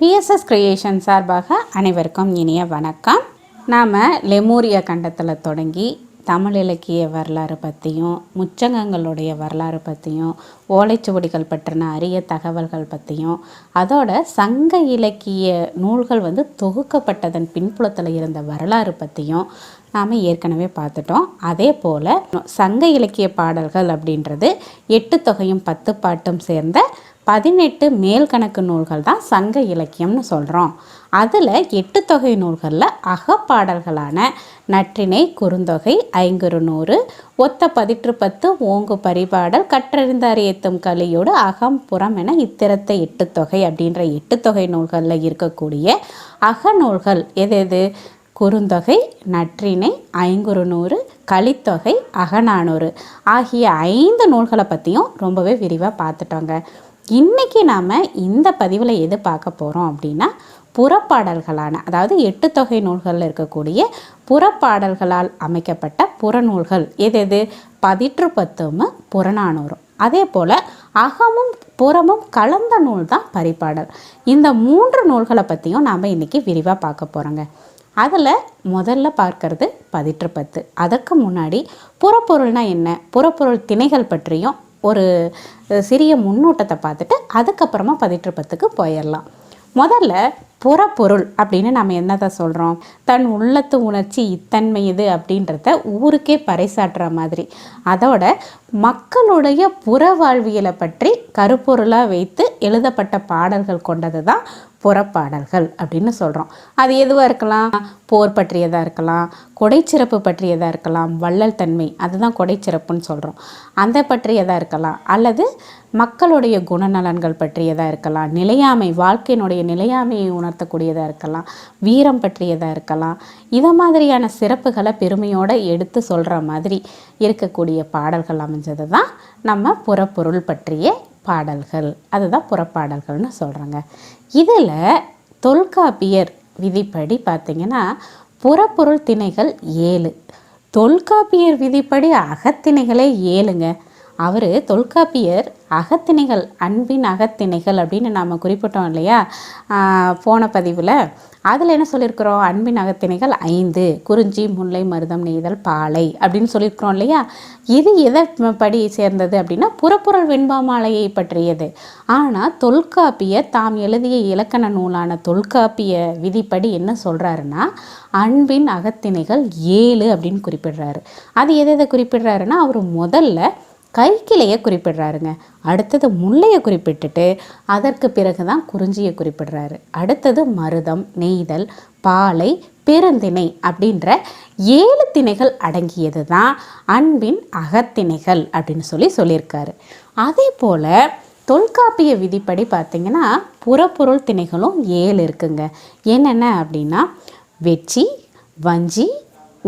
BSS creation சார்பாக அனைவருக்கும் இனிய வணக்கம். நாம் லெமூரிய கண்டத்தில் தொடங்கி தமிழ் இலக்கிய வரலாறு பற்றியும் முச்சங்கங்களுடைய வரலாறு பற்றியும் ஓலைச்சுவடிகள் பற்றின அரிய தகவல்கள் பற்றியும் அதோட சங்க இலக்கிய நூல்கள் வந்து தொகுக்கப்பட்டதன் பின்புலத்தில் இருந்த வரலாறு பற்றியும் நாம் ஏற்கனவே பார்த்துட்டோம். அதே போல் சங்க இலக்கிய பாடல்கள் அப்படின்றது எட்டு தொகையும் பத்து பாட்டும் சேர்ந்த பதினெட்டு மேல்கணக்கு நூல்கள் தான் சங்க இலக்கியம்னு சொல்கிறோம் அதில் எட்டு தொகை நூல்களில் அகப்பாடல்களான நற்றிணை குறுந்தொகை ஐங்குறு நூறு ஒத்த பதிற்று பத்து ஓங்கு பரிபாடல் கற்றறிந்த அறியத்தும் கலியோடு அகம்புறம் என இத்திரத்தை எட்டு தொகை அப்படின்ற எட்டு தொகை நூல்களில் இருக்கக்கூடிய அகநூல்கள் எது எது? குறுந்தொகை நற்றிணை ஐங்குறுநூறு கலித்தொகை அகநானூறு ஆகிய ஐந்து நூல்களை பற்றியும் ரொம்பவே விரிவாக பார்த்துட்டோங்க. இன்றைக்கி நாம் இந்த பதிவில் எது பார்க்க போகிறோம் அப்படின்னா புறப்பாடல்களான அதாவது எட்டு தொகை நூல்களில் இருக்கக்கூடிய புறப்பாடல்களால் அமைக்கப்பட்ட புறநூல்கள். எது எது? பதிற்று பத்தும் புறநானூறும். அதே போல் அகமும் புறமும் கலந்த நூல் தான் பரிபாடல் இந்த மூன்று நூல்களை பற்றியும் நாம் இன்றைக்கி விரிவாக பார்க்க போகிறோங்க அதில் முதல்ல பார்க்கறது பதிற்று பத்து அதற்கு முன்னாடி புறப்பொருள்னால் என்ன? புறப்பொருள் திணைகள் பற்றியும் ஒரு சிறிய முன்னோட்டத்தை பார்த்துட்டு அதுக்கப்புறமா பதிற்று பத்துக்கு போயிடலாம் முதல்ல புறப்பொருள் அப்படின்னு நம்ம என்னதை சொல்கிறோம் தன் உள்ளத்து உணர்ச்சி இத்தன்மை இது அப்படின்றத ஊருக்கே பறைசாற்றுற மாதிரி. அதோட மக்களுடைய புற வாழ்வியலை பற்றி கருப்பொருளாக வைத்து எழுதப்பட்ட பாடல்கள் கொண்டது தான் புறப்பாடல்கள் அப்படின்னு சொல்கிறோம் அது எதுவாக இருக்கலாம்? போர் பற்றியதாக இருக்கலாம் கொடைச்சிறப்பு பற்றியதாக இருக்கலாம் வள்ளல் தன்மை அதுதான் கொடைச்சிறப்புன்னு சொல்கிறோம் அந்த பற்றியதாக இருக்கலாம். அல்லது மக்களுடைய குணநலன்கள் பற்றியதாக இருக்கலாம் நிலையாமை வாழ்க்கையினுடைய நிலையாமையை உணர்த்தக்கூடியதாக இருக்கலாம் வீரம் பற்றியதாக இருக்கலாம். இதை மாதிரியான சிறப்புகளை பெருமையோடு எடுத்து சொல்கிற மாதிரி இருக்கக்கூடிய பாடல்கள் அமைஞ்சது தான் நம்ம புறப்பொருள் பற்றிய பாடல்கள். அதுதான் புறப்பாடல்கள்னு சொல்கிறாங்க இதில் தொல்காப்பியர் விதிப்படி பார்த்திங்கன்னா புறப்பொருள் திணைகள் ஏழு. தொல்காப்பியர் விதிப்படி அகத்திணைகளே ஏழுங்க. அவர் தொல்காப்பியர் அகத்திணைகள் அன்பின் அகத்திணைகள் அப்படின்னு நாம் குறிப்பிட்டோம் இல்லையா? போன பதிவில் அதில் என்ன சொல்லியிருக்கிறோம்? அன்பின் அகத்திணைகள் ஐந்து குறிஞ்சி முல்லை மருதம் நெய்தல் பாலை அப்படின்னு சொல்லியிருக்கிறோம் இல்லையா? இது எதை படி சேர்ந்தது அப்படின்னா புறப்புறல் வெண்பாமாலையை பற்றியது. ஆனால் தொல்காப்பிய தாம் எழுதிய இலக்கண நூலான தொல்காப்பிய விதிப்படி என்ன சொல்கிறாருன்னா அன்பின் அகத்திணைகள் ஏழு அப்படின்னு குறிப்பிடுறாரு. அது எதை எதை குறிப்பிடுறாருன்னா அவர் முதல்ல கைக்கிளையை குறிப்பிடுறாருங்க. அடுத்தது முல்லையை குறிப்பிட்டுட்டு அதற்கு பிறகு தான் குறிஞ்சியை குறிப்பிடுறாரு. அடுத்தது மருதம் நெய்தல் பாலை பெருந்திணை அப்படின்ற ஏழு திணைகள் அடங்கியது தான் அன்பின் அகத்திணைகள் அப்படின்னு சொல்லி சொல்லியிருக்காரு. அதே போல் தொல்காப்பிய விதிப்படி பார்த்திங்கன்னா புறப்பொருள் திணைகளும் ஏழு இருக்குங்க. என்னென்ன அப்படின்னா வெச்சி வஞ்சி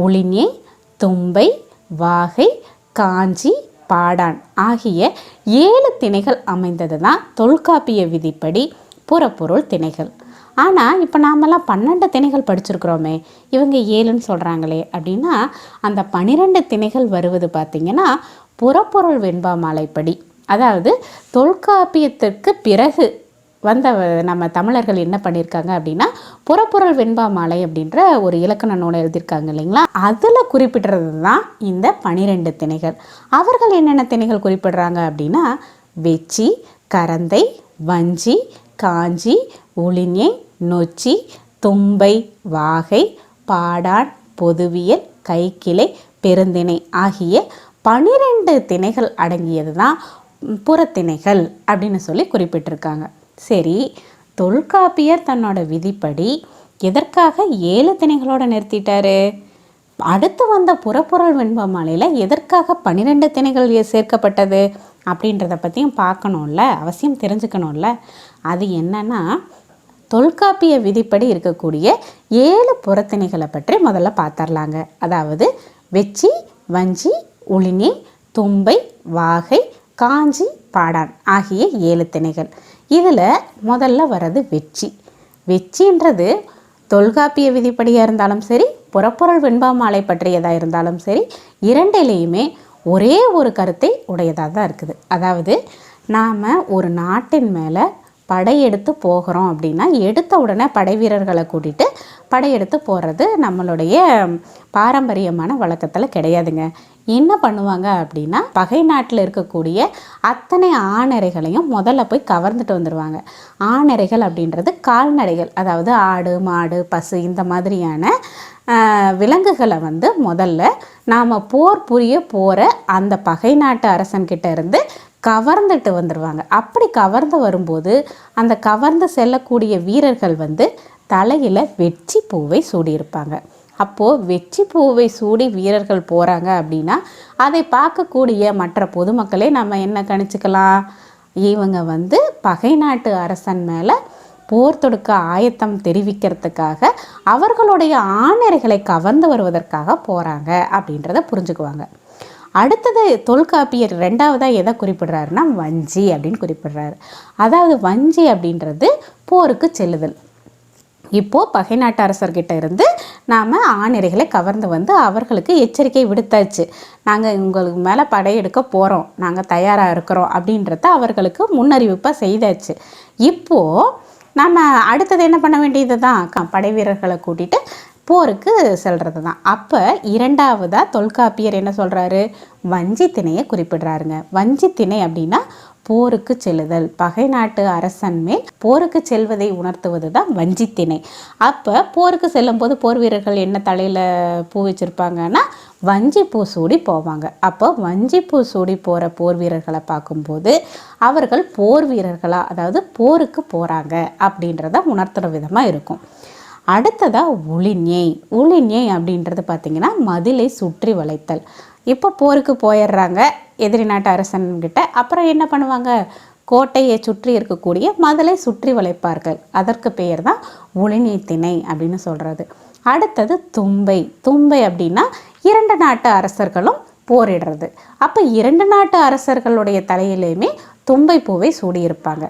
உளிஞை தும்பை வாகை காஞ்சி பாடான். ஆகிய ஏழு திணைகள் அமைந்தது தான் தொல்காப்பிய விதிப்படி புறப்பொருள் திணைகள். ஆனால் இப்போ நாமெல்லாம் பன்னெண்டு திணைகள் படிச்சிருக்கிறோமே இவங்க ஏழுன்னு சொல்கிறாங்களே அப்படின்னா அந்த பனிரெண்டு திணைகள் வருவது பார்த்திங்கன்னா புறப்பொருள் வெண்பா மாலைப்படி. அதாவது தொல்காப்பியத்திற்கு பிறகு வந்த நம்ம தமிழர்கள் என்ன பண்ணியிருக்காங்க அப்படின்னா புறப்பொருள் வெண்பா மாலை அப்படின்ற ஒரு இலக்கண நூலை எழுதியிருக்காங்க இல்லைங்களா? அதில் குறிப்பிடுறது தான் இந்த பனிரெண்டு திணைகள். அவர்கள் என்னென்ன திணைகள் குறிப்பிடுறாங்க அப்படின்னா வெச்சி கரந்தை வஞ்சி காஞ்சி உளிஞை நொச்சி தும்பை வாகை பாடான் பொதுவியல் கைக்கிளை பெருந்திணை ஆகிய பனிரெண்டு திணைகள் அடங்கியது தான் புறத்திணைகள் அப்படின்னு சொல்லி குறிப்பிட்டிருக்காங்க. சரி தொல்காப்பியர் தன்னோட விதிப்படி எதற்காக ஏழு திணைகளோட நிறுத்திட்டாரு? அடுத்து வந்த புறப்பொருள் வெண்பமாலையில் எதற்காக பன்னிரெண்டு திணைகள் சேர்க்கப்பட்டது அப்படின்றத பற்றியும் பார்க்கணும்ல அவசியம் தெரிஞ்சுக்கணும்ல. அது என்னன்னா தொல்காப்பிய விதிப்படி இருக்கக்கூடிய ஏழு புறத்திணைகளை பற்றி முதல்ல பார்த்துர்லாங்க அதாவது வெச்சி வஞ்சி உளினி தும்பை வாகை காஞ்சி பாடான் ஆகிய ஏழு திணைகள். இதில் முதல்ல வர்றது வெச்சி வெச்சின்றது தொல்காப்பிய விதிப்படியாக இருந்தாலும் சரி புறப்பொருள் வெண்பா மாலை பற்றியதாக இருந்தாலும் சரி இரண்டிலேயுமே ஒரே ஒரு கருத்தை உடையதாக தான் இருக்குது. அதாவது நாம் ஒரு நாட்டின் மேலே படையெடுத்து போகிறோம் அப்படின்னா எடுத்த உடனே படை வீரர்களை கூட்டிட்டு படையெடுத்து போகிறது நம்மளுடைய பாரம்பரியமான வழக்கத்தில் கிடையாதுங்க. என்ன பண்ணுவாங்க அப்படின்னா பகை நாட்டில் இருக்கக்கூடிய அத்தனை ஆணரைகளையும் முதல்ல போய் கவர்ந்துட்டு வந்துடுவாங்க ஆணரைகள் அப்படின்றது கால்நடைகள் அதாவது ஆடு மாடு பசு இந்த மாதிரியான விலங்குகளை வந்து முதல்ல நாம் போர் புரிய போகிற அந்த பகை நாட்டு அரசன்கிட்ட இருந்து கவர்ந்துட்டு வந்துடுவாங்க அப்படி கவர்ந்து வரும்போது அந்த கவர்ந்து செல்லக்கூடிய வீரர்கள் வந்து தலையில் வெற்றி பூவை சூடியிருப்பாங்க. அப்போது வெற்றி பூவை சூடி வீரர்கள் போகிறாங்க அப்படின்னா அதை பார்க்கக்கூடிய மற்ற பொதுமக்களே நம்ம என்ன கணிச்சுக்கலாம்? இவங்க வந்து பகை நாட்டு அரசன் மேலே போர் தொடுக்க ஆயத்தம் தெரிவிக்கிறதுக்காக அவர்களுடைய ஆணரைகளை கவர்ந்து வருவதற்காக போகிறாங்க அப்படின்றத புரிஞ்சுக்குவாங்க. அடுத்தது தொல்காப்பியர் ரெண்டாவதாக எதை குறிப்பிடுறாருன்னா வஞ்சி அப்படின்னு குறிப்பிடுறாரு. அதாவது வஞ்சி அப்படின்றது போருக்கு செல்லுதல். இப்போது பகை நாட்டு அரசர்கிட்ட இருந்து நாம் ஆணிரைகளை கவர்ந்து வந்து அவர்களுக்கு எச்சரிக்கை விடுத்தாச்சு. நாங்கள் உங்களுக்கு மேலே படையெடுக்க போகிறோம் நாங்கள் தயாராக இருக்கிறோம் அப்படின்றத அவர்களுக்கு முன்னறிவிப்பாக செய்தாச்சு. இப்போது நம்ம அடுத்தது என்ன பண்ண வேண்டியது தான் படை வீரர்களை கூட்டிகிட்டு போருக்கு செல்கிறது தான் அப்போ இரண்டாவதாக தொல்காப்பியர் என்ன சொல்கிறாரு வஞ்சி திணையை குறிப்பிடுறாருங்க. வஞ்சி திணை அப்படின்னா போருக்கு செல்லுதல். பகை நாட்டு அரசன் மேல் போருக்கு செல்வதை உணர்த்துவது தான் வஞ்சித்திணை அப்போ போருக்கு செல்லும்போது போர் வீரர்கள் என்ன தலையில் பூ வச்சுருப்பாங்கன்னா வஞ்சி பூ சூடி போவாங்க. அப்போ வஞ்சி பூ சூடி போகிற போர் வீரர்களை பார்க்கும்போது அவர்கள் போர் வீரர்களாக அதாவது போருக்கு போகிறாங்க அப்படின்றத உணர்த்துற விதமாக இருக்கும். அடுத்ததாக உளிஞை. உளிஞை அப்படின்றது பார்த்திங்கன்னா மதிலை சுற்றி வளைத்தல். இப்போ போருக்கு போயிடுறாங்க. எதிரி நாட்டு அரசன்கிட்ட அப்புறம் என்ன பண்ணுவாங்க? கோட்டையை சுற்றி இருக்கக்கூடிய மதலை சுற்றி வளைப்பார்கள். அதற்கு பெயர் தான் உளிஞை திணை அப்படின்னு சொல்கிறது அடுத்தது தும்பை. தும்பை அப்படின்னா இரண்டு நாட்டு அரசர்களும் போரிடுறது. அப்போ இரண்டு நாட்டு அரசர்களுடைய தலையிலையுமே தும்பை பூவை சூடியிருப்பாங்க.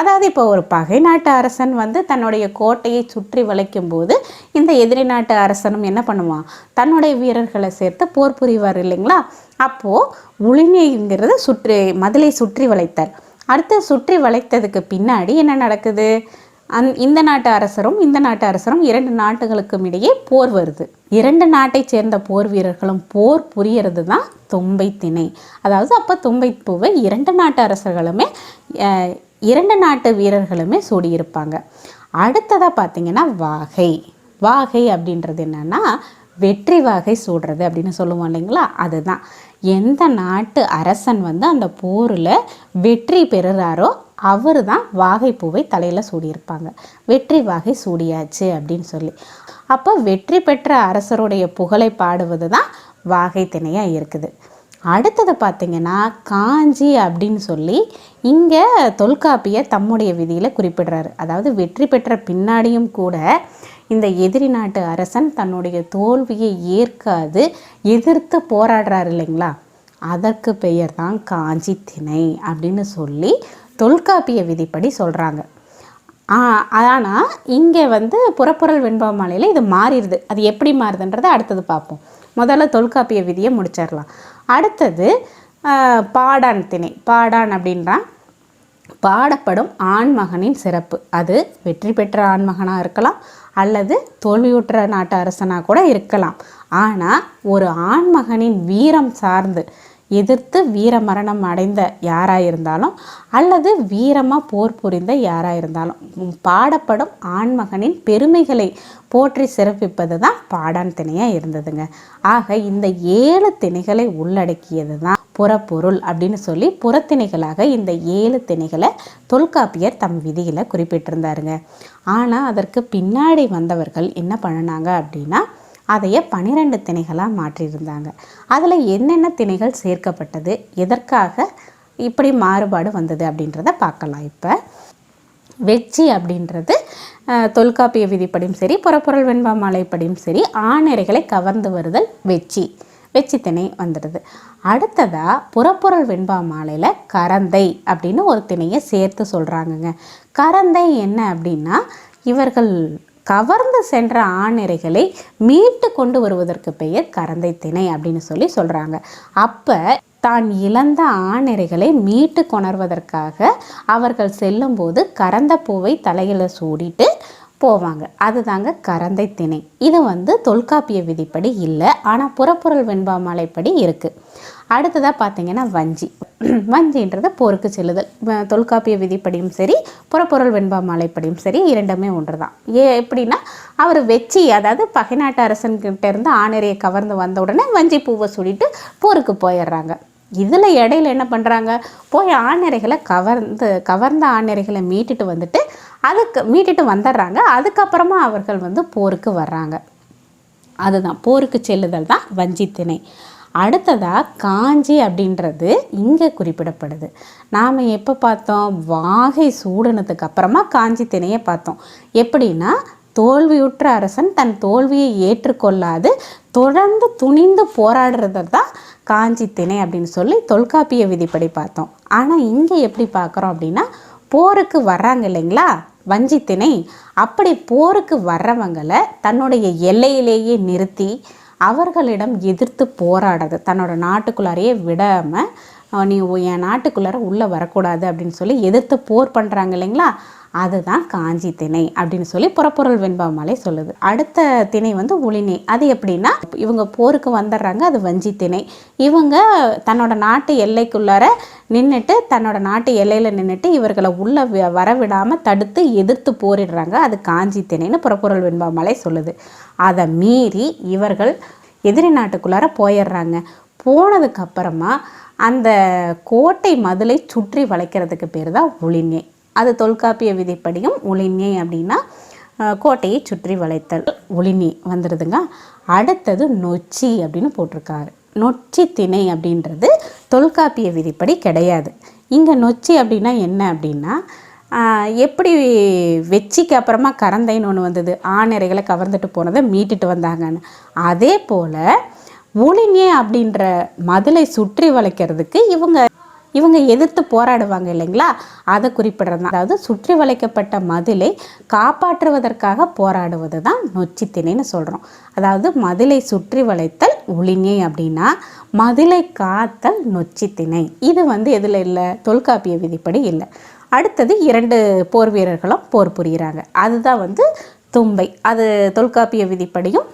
அதாவது இப்போ ஒரு பகை நாட்டு அரசன் வந்து தன்னுடைய கோட்டையை சுற்றி வளைக்கும் போது இந்த எதிரி நாட்டு அரசனும் என்ன பண்ணுவான்? தன்னுடைய வீரர்களை சேர்த்து போர் புரிவார் இல்லைங்களா? அப்போது உளிஞைங்கிறது சுற்றி மதிலை சுற்றி வளைத்தார் அடுத்த சுற்றி வளைத்ததுக்கு பின்னாடி என்ன நடக்குது? அந் இந்த நாட்டு அரசரும் இந்த நாட்டு அரசரும் இரண்டு நாட்டுகளுக்கும் இடையே போர் வருது. இரண்டு நாட்டைச் சேர்ந்த போர் வீரர்களும் போர் புரியறது தான் தும்பை திணை. அதாவது அப்போ தும்பை பூவை இரண்டு நாட்டு அரசர்களுமே இரண்டு நாட்டு வீரர்களுமே சூடியிருப்பாங்க. அடுத்ததாக பார்த்தீங்கன்னா வாகை. வாகை அப்படின்றது என்னென்னா வெற்றி வாகை சூடுறது அப்படின்னு சொல்லுவோம் இல்லைங்களா? அதுதான். எந்த நாட்டு அரசன் வந்து அந்த போரில் வெற்றி பெறுறாரோ அவர் தான் வாகைப்பூவை தலையில் சூடியிருப்பாங்க. வெற்றி வாகை சூடியாச்சு அப்படின்னு சொல்லி. அப்போ வெற்றி பெற்ற அரசருடைய புகழை பாடுவது தான் வாகை திணையாக இருக்குது. அடுத்தது பார்த்தீங்கன்னா காஞ்சி அப்படின்னு சொல்லி இங்கே தொல்காப்பியை தம்முடைய விதியில் குறிப்பிடுறாரு. அதாவது வெற்றி பெற்ற பின்னாடியும் கூட இந்த எதிரி நாட்டு அரசன் தன்னுடைய தோல்வியை ஏற்காது எதிர்த்து போராடுறாரு இல்லைங்களா? அதற்கு பெயர் தான் காஞ்சி திணை அப்படின்னு சொல்லி தொல்காப்பிய விதிப்படி சொல்கிறாங்க ஆனால் இங்கே வந்து புறப்புறல் வெண்பா மாலையில் இது மாறிடுது. அது எப்படி மாறுதுன்றதை அடுத்தது பார்ப்போம். முதல்ல தொல்காப்பிய விதியை முடிச்சிடலாம். அடுத்தது பாடான் திணை. பாடான் அப்படின்றான் பாடப்படும் ஆண்மகனின் சிறப்பு. அது வெற்றி பெற்ற ஆண்மகனாக இருக்கலாம் அல்லது தோல்வியுற்ற நாட்டு அரசனாக கூட இருக்கலாம். ஆனால் ஒரு ஆண்மகனின் வீரம் சார்ந்து எதிர்த்து வீர மரணம் அடைந்த யாராக இருந்தாலும் அல்லது வீரமாக போர் புரிந்த யாராக இருந்தாலும் பாடப்படும் ஆண்மகனின் பெருமைகளை போற்றி சிறப்பிப்பது தான் பாடான் திணையாக இருந்ததுங்க. ஆக இந்த ஏழு திணைகளை உள்ளடக்கியது தான் புறப்பொருள் அப்படின்னு சொல்லி புறத்திணைகளாக இந்த ஏழு திணைகளை தொல்காப்பியர் தம் விதியில் குறிப்பிட்டிருந்தாருங்க. ஆனால் அதற்கு பின்னாடி வந்தவர்கள் என்ன பண்ணினாங்க அப்படின்னா அதையே பன்னிரெண்டு திணைகளாக மாற்றியிருந்தாங்க. அதில் என்னென்ன திணைகள் சேர்க்கப்பட்டது? எதற்காக இப்படி மாறுபாடு வந்தது அப்படின்றத பார்க்கலாம் இப்போ. வெச்சி அப்படின்றது தொல்காப்பிய விதிப்படியும் சரி புறப்பொருள் வெண்பா மாலைப்படியும் சரி ஆணிரைகளை கவர்ந்து வருதல் வெச்சி வெச்சி திணை வந்துடுது. அடுத்ததாக புறப்பொருள் வெண்பா மாலையில் கரந்தை அப்படின்னு ஒரு திணையை சேர்த்து சொல்கிறாங்கங்க கரந்தை என்ன அப்படின்னா இவர்கள் கவர்ந்து சென்ற ஆணிரைகளை மீட்டு கொண்டு வருவதற்கு பெயர் கரந்தை திணை அப்படின்னு சொல்லி சொல்கிறாங்க அப்போ தான் இழந்த ஆணிரைகளை மீட்டு கொணர்வதற்காக அவர்கள் செல்லும்போது கரந்த பூவை தலையில் சூடிட்டு போவாங்க. அதுதாங்க கரந்தை திணை. இது வந்து தொல்காப்பிய விதிப்படி இல்லை ஆனால் புறப்பொருள் வெண்பா மலைப்படி இருக்குது அடுத்ததாக பார்த்தீங்கன்னா வஞ்சி. வஞ்சின்றது போருக்கு செல்லுதல். தொல்காப்பிய விதிப்படியும் சரி புறப்பொருள் வெண்பா மலைப்படியும் சரி இரண்டுமே ஒன்று தான் ஏ எப்படின்னா அவர் வெச்சி அதாவது பகைநாட்டு அரசன்கிட்ட இருந்து ஆணிரையை கவர்ந்து வந்த உடனே வஞ்சி பூவை சுடிட்டு போருக்கு போயிடுறாங்க இதில் இடையில என்ன பண்ணுறாங்க போய் ஆணிரைகளை கவர்ந்து கவர்ந்த ஆணிரைகளை மீட்டுட்டு வந்துட்டு அதுக்கு மீட்டுட்டு வந்துடுறாங்க. அதுக்கப்புறமா அவர்கள் வந்து போருக்கு வர்றாங்க. அதுதான் போருக்கு செல்லுதல் தான் வஞ்சித்திணை அடுத்ததாக காஞ்சி அப்படின்றது இங்கே குறிப்பிடப்படுது. நாம் எப்போ பார்த்தோம்? வாகை சூடினதுக்கு அப்புறமா காஞ்சி திணையை பார்த்தோம். எப்படின்னா தோல்வியுற்ற அரசன் தன் தோல்வியை ஏற்றுக்கொள்ளாது தொடர்ந்து துணிந்து போராடுறது தான் காஞ்சி திணை அப்படின்னு சொல்லி தொல்காப்பிய விதிப்படி பார்த்தோம். ஆனால் இங்கே எப்படி பார்க்குறோம் அப்படின்னா போருக்கு வர்றாங்க இல்லைங்களா? வஞ்சித்திணை அப்படி போருக்கு வர்றவங்களை தன்னுடைய எல்லையிலேயே நிறுத்தி அவர்களிடம் எதிர்த்து போராடுறது தன்னோட நாட்டுக்குள்ளாரையே விடாமல் நீ என் நாட்டுக்குள்ளார உள்ளே வரக்கூடாது அப்படின்னு சொல்லி எதிர்த்து போர் பண்ணுறாங்க இல்லைங்களா? அதுதான் காஞ்சி திணை அப்படின்னு சொல்லி புறப்பொருள் வெண்பாமலை சொல்லுது. அடுத்த திணை வந்து உளிநீ அது எப்படின்னா இவங்க போருக்கு வந்துடுறாங்க அது வஞ்சி திணை. இவங்க தன்னோட நாட்டு எல்லைக்குள்ளார நின்றுட்டு தன்னோட நாட்டு எல்லையில் நின்றுட்டு இவர்களை உள்ளே வரவிடாமல் தடுத்து எதிர்த்து போரிடுறாங்க. அது காஞ்சி திணைன்னு புறப்பொருள் வெண்பாமலை சொல்லுது. அதை மீறி இவர்கள் எதிரி நாட்டுக்குள்ளார போயிடுறாங்க. போனதுக்கப்புறமா அந்த கோட்டை மதுளை சுற்றி வளைக்கிறதுக்கு பேர் தான் உளிநே அது தொல்காப்பிய விதிப்படியும் ஒளிநீ அப்படின்னா கோட்டையை சுற்றி வளைத்தல். ஒளிநீ வந்துடுதுங்க அடுத்தது நொச்சி அப்படின்னு போட்டிருக்காரு. நொச்சி திணை அப்படின்றது தொல்காப்பிய விதிப்படி கிடையாது. இங்கே நொச்சி அப்படின்னா என்ன அப்படின்னா எப்படி வெச்சிக்கு அப்புறமா கரந்தைன்னு ஒன்று வந்தது. ஆணிறைகளை கவர்ந்துட்டு போனதை மீட்டுட்டு வந்தாங்கன்னு. அதே போல் ஒளிஞே அப்படின்ற மதிலை சுற்றி வளைக்கிறதுக்கு இவங்க இவங்க எதிர்த்து போராடுவாங்க இல்லைங்களா? அதை குறிப்பிடுறது தான். அதாவது சுற்றி வளைக்கப்பட்ட மதிலை காப்பாற்றுவதற்காக போராடுவது தான் நொச்சித்திணைன்னு சொல்கிறோம் அதாவது மதிலை சுற்றி வளைத்தல் ஒளிஞை அப்படின்னா மதிலை காத்தல் நொச்சித்திணை. இது வந்து எதில் இல்லை? தொல்காப்பிய விதிப்படி இல்லை. அடுத்தது இரண்டு போர் வீரர்களும் போர் புரிகிறாங்க. அதுதான் வந்து தும்பை. அது தொல்காப்பிய விதிப்படியும்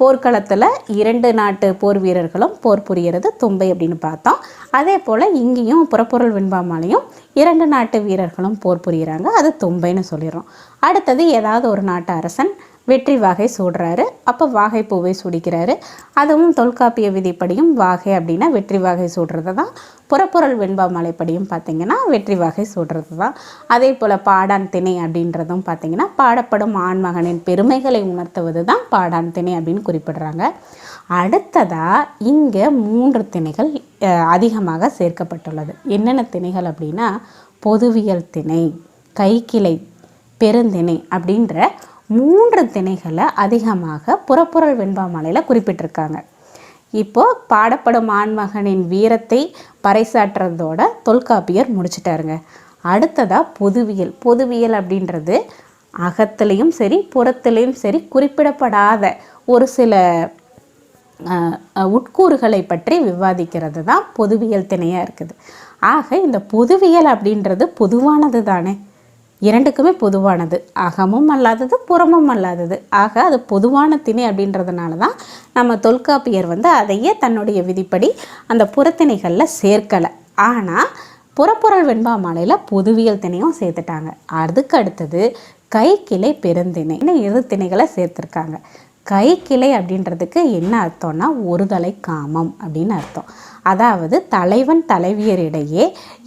போர்க்களத்தில் இரண்டு நாட்டு போர் வீரர்களும் போர் புரிகிறது தும்பை அப்படின்னு பார்த்தோம். அதே போல் இங்கேயும் புறப்பொருள் வெண்பாமாலையும் இரண்டு நாட்டு வீரர்களும் போர் புரிகிறாங்க அது தும்பைன்னு சொல்லிடுறோம். அடுத்தது ஏதாவது ஒரு நாட்டு அரசன் வெற்றி வாகை சூடுறாரு. அப்போ வாகை பூவை சுடிக்கிறாரு. அதுவும் தொல்காப்பிய விதிப்படியும் வாகை அப்படின்னா வெற்றி வாகை சூடுறது தான். புறப்பொருள் வெண்பா மலைப்படியும் பார்த்தீங்கன்னா வெற்றி வாகை சூடுறது தான். அதே போல் பாடான் திணை அப்படின்றதும் பார்த்தீங்கன்னா பாடப்படும் ஆண்மகனின் பெருமைகளை உணர்த்துவது தான் பாடான் திணை அப்படின்னு குறிப்பிடுறாங்க. அடுத்ததாக இங்கே மூன்று திணைகள் அதிகமாக சேர்க்கப்பட்டுள்ளது. என்னென்ன திணைகள் அப்படின்னா பொதுவியல் திணை கைக்கிளை பெருந்திணை அப்படின்ற மூன்று திணைகளை அதிகமாக புறப்புறல் வெண்பாமலையில் குறிப்பிட்டிருக்காங்க. இப்போது பாடப்படும் ஆண்மகனின் வீரத்தை பறைசாற்றுறதோட தொல்காப்பியர் முடிச்சிட்டாருங்க. அடுத்ததாக பொதுவியல். பொதுவியல் அப்படின்றது அகத்துலேயும் சரி புறத்துலேயும் சரி குறிப்பிடப்படாத ஒரு சில உட்கூறுகளை பற்றி விவாதிக்கிறது தான் பொதுவியல் திணையாக இருக்குது. ஆக இந்த பொதுவியல் அப்படின்றது பொதுவானது தானே இரண்டுக்குமே பொதுவானது. அகமும் அல்லாதது புறமும் அல்லாதது. ஆக அது பொதுவான திணை அப்படின்றதுனால தான் நம்ம தொல்காப்பியர் வந்து அதையே தன்னுடைய விதிப்படி அந்த புறத்திணைகளில் சேர்க்கலை. ஆனால் புறப்புறல் வெண்பா மாலையில் பொதுவியல் திணையும் சேர்த்துட்டாங்க. அதுக்கு அடுத்தது கிளை பெருந்திணை. இன்னும் இரு திணைகளை சேர்த்துருக்காங்க. கை கிளை அப்படின்றதுக்கு என்ன அர்த்தம்னா ஒரு தலை காமம் அப்படின்னு அர்த்தம். அதாவது தலைவன் தலைவியரிடையே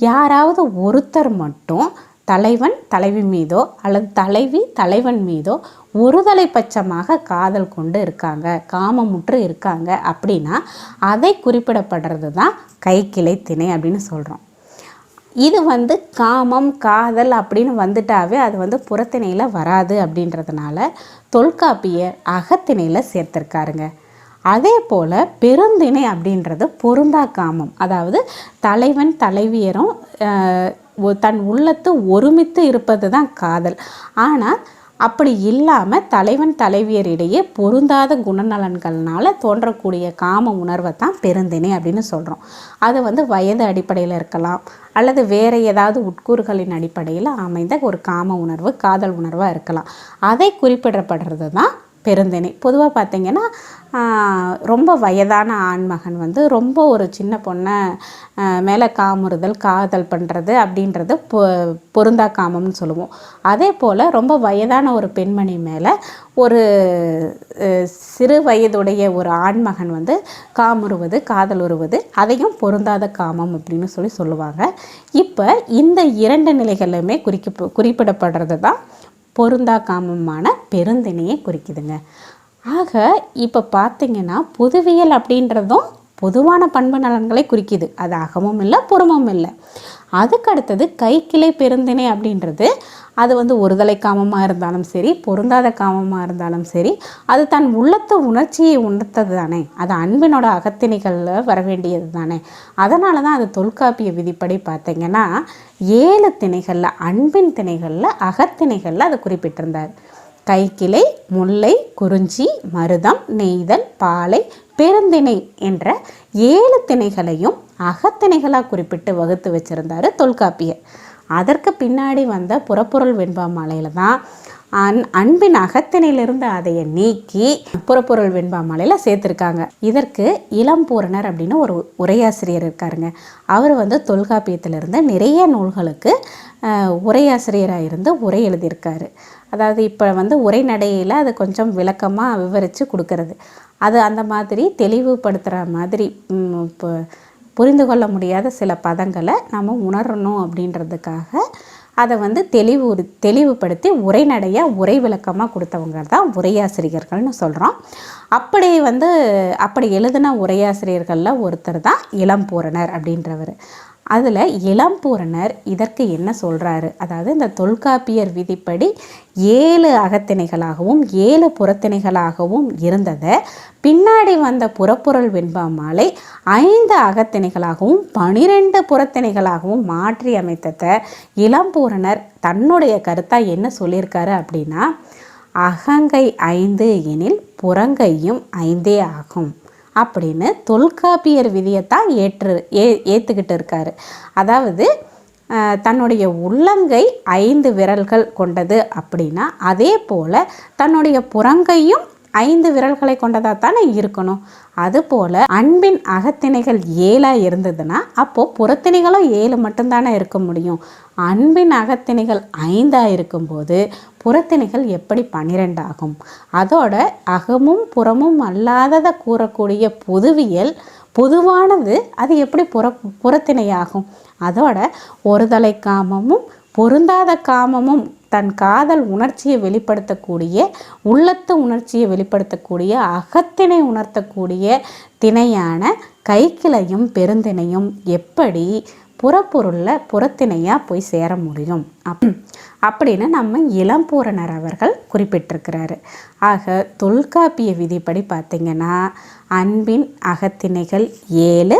யாராவது ஒருத்தர் மட்டும் தலைவன் தலைவி மீதோ அல்லது தலைவி தலைவன் மீதோ ஒருதலை பட்சமாக காதல் கொண்டு இருக்காங்க காமமுற்று இருக்காங்க அப்படின்னா அதை குறிப்பிடப்படுறது தான் கைக்கிளை திணை அப்படின்னு சொல்கிறோம் இது வந்து காமம் காதல் அப்படின்னு வந்துட்டாவே அது வந்து புறத்திணையில் வராது அப்படின்றதுனால தொல்காப்பியர் அகத்திணையில் சேர்த்துருக்காருங்க. அதே போல் பெருந்திணை அப்படின்றது பொருந்தா காமம் அதாவது தலைவன் தலைவியரும் தன் உள்ளத்து ஒருமித்து இருப்பது தான் காதல். ஆனால் அப்படி இல்லாமல் தலைவன் தலைவியரிடையே பொருந்தாத குணநலன்கள்னால தோன்றக்கூடிய காம உணர்வை தான் பெருந்தினை அப்படின்னு சொல்கிறோம் அது வந்து வயது அடிப்படையில் இருக்கலாம் அல்லது வேறு ஏதாவது உட்கூறுகளின் அடிப்படையில் அமைந்த ஒரு காம உணர்வு காதல் உணர்வாக இருக்கலாம். அதை குறிப்பிடப்படுறது தான் பெருந்திணை பொதுவாக பார்த்தீங்கன்னா ரொம்ப வயதான ஆண்மகன் வந்து ரொம்ப ஒரு சின்ன பொண்ணை மேலே காமுறுதல் காதல் பண்ணுறது அப்படின்றது பொ பொருந்தா காமம்னு சொல்லுவோம். அதே போல் ரொம்ப வயதான ஒரு பெண்மணி மேலே ஒரு சிறு வயதுடைய ஒரு ஆண்மகன் வந்து காமுறுவது காதல் உருவது அதையும் பொருந்தாத காமம் அப்படின்னு சொல்லி சொல்லுவாங்க. இப்போ இந்த இரண்டு நிலைகளிலுமே குறிக்க குறிப்பிடப்படுறது தான் பொருந்தா காமமான பெருந்திணையை குறிக்குதுங்க. ஆக இப்போ பார்த்தீங்கன்னா பொதுவியல் அப்படின்றதும் பொதுவான பண்பு நலன்களை குறிக்குது. அது அகமும் இல்லை புறமும் இல்லை. அதுக்கு அடுத்தது கைக்கிளை பெருந்திணை அப்படின்றது அது வந்து ஒருதலை காமமாக இருந்தாலும் சரி பொருந்தாத காமமாக இருந்தாலும் சரி அது தன் உள்ளத்து உணர்ச்சியை உணர்த்தது தானே. அது அன்பினோட அகத்திணைகளில் வர வேண்டியது தானே. அதனால தான் அது தொல்காப்பிய விதிப்படி பார்த்தீங்கன்னா ஏழு திணைகளில் அன்பின் திணைகளில் அகத்திணைகளில் அது குறிப்பிட்டிருந்தார். கைக்கிளை முல்லை குறிஞ்சி மருதம் நெய்தல் பாலை பெருந்திணை என்ற ஏழு திணைகளையும் அகத்திணைகளாக குறிப்பிட்டு வகுத்து வச்சிருந்தாரு தொல்காப்பியர். அதற்கு பின்னாடி வந்த புறப்பொருள் வெண்பா மாலையில் தான் அன் அன்பின் அகத்தினையிலிருந்து அதையை நீக்கி புறப்பொருள் வெண்பா மாலையில் சேர்த்துருக்காங்க. இதற்கு இளம்பூரணர் அப்படின்னு ஒரு உரையாசிரியர் இருக்காருங்க. அவர் வந்து தொல்காப்பியத்திலிருந்து நிறைய நூல்களுக்கு உரையாசிரியராக இருந்து உரை எழுதியிருக்காரு. அதாவது இப்போ வந்து உரைநடையில் அது கொஞ்சம் விளக்கமாக விவரித்து கொடுக்கறது. அது அந்த மாதிரி தெளிவுபடுத்துகிற மாதிரி இப்போ புரிந்து கொள்ள முடியாத சில பதங்களை நம்ம உணரணும் அப்படின்றதுக்காக அதை வந்து தெளிவு தெளிவுபடுத்தி உரைநடையாக உரை விளக்கமாக கொடுத்தவங்க தான் உரையாசிரியர்கள்னு சொல்கிறோம் அப்படி வந்து அப்படி எழுதின உரையாசிரியர்களில் ஒருத்தர் தான் இளம்பூரணர் அப்படின்றவர். அதில் இளம்பூரணர் இதற்கு என்ன சொல்கிறாரு அதாவது இந்த தொல்காப்பியர் விதிப்படி ஏழு அகத்திணைகளாகவும் ஏழு புறத்திணைகளாகவும் இருந்ததை பின்னாடி வந்த புறப்பொருள் வெண்பா மாலை ஐந்து அகத்திணைகளாகவும் பனிரெண்டு புறத்திணைகளாகவும் மாற்றி அமைத்ததை இளம்பூரணர் தன்னுடைய கருத்தாக என்ன சொல்லியிருக்காரு அப்படின்னா அகங்கை ஐந்து எனில் புறங்கையும் ஐந்தே ஆகும். அப்படின்னு தொல்காப்பியர் விதியைத்தான் ஏற்று ஏ ஏற்றுக்கிட்டு இருக்காரு. அதாவது தன்னுடைய உள்ளங்கை ஐந்து விரல்கள் கொண்டது அப்படின்னா அதே போல் தன்னுடைய புறங்கையும் ஐந்து விரல்களை கொண்டதாக தானே இருக்கணும். அதுபோல் அன்பின் அகத்திணைகள் ஏழாக இருந்ததுன்னா அப்போது புறத்திணைகளும் ஏழு மட்டும்தானே இருக்க முடியும். அன்பின் அகத்திணைகள் ஐந்தாக இருக்கும்போது புறத்திணைகள் எப்படி பன்னிரெண்டு ஆகும் அதோட அகமும் புறமும் அல்லாததை கூறக்கூடிய பொதுவியல் பொதுவானது அது எப்படி புற புறத்திணையாகும்? அதோட ஒருதலை காமமும் பொருந்தாத காமமும் தன் காதல் உணர்ச்சியை வெளிப்படுத்தக்கூடிய உள்ளத்து உணர்ச்சியை வெளிப்படுத்தக்கூடிய அகத்தினை உணர்த்தக்கூடிய திணையான கைக்கிளையும் பெருந்திணையும் எப்படி புறப்பொருளில் புறத்திணையாக போய் சேர முடியும்? அப் அப்படின்னு நம்ம இளம்பூரணர் அவர்கள் குறிப்பிட்டிருக்கிறாரு. ஆக தொல்காப்பிய விதிப்படி பார்த்திங்கன்னா அன்பின் அகத்திணைகள் ஏழு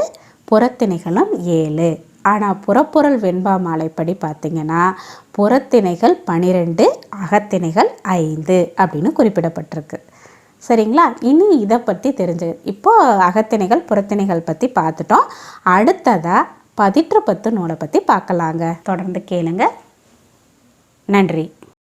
புறத்திணைகளும் ஏழு. ஆனால் புறப்பொருள் வெண்பா மாலைப்படி பார்த்திங்கன்னா புறத்திணைகள் பனிரெண்டு அகத்திணைகள் ஐந்து அப்படின்னு குறிப்பிடப்பட்டிருக்கு. சரிங்களா? இனி இதை பற்றி தெரிஞ்சு இப்போ அகத்திணைகள் புறத்திணைகள் பற்றி பார்த்துட்டோம். அடுத்ததாக பதிற்று பத்து நூலை பற்றி பார்க்கலாங்க. தொடர்ந்து கேளுங்க. நன்றி.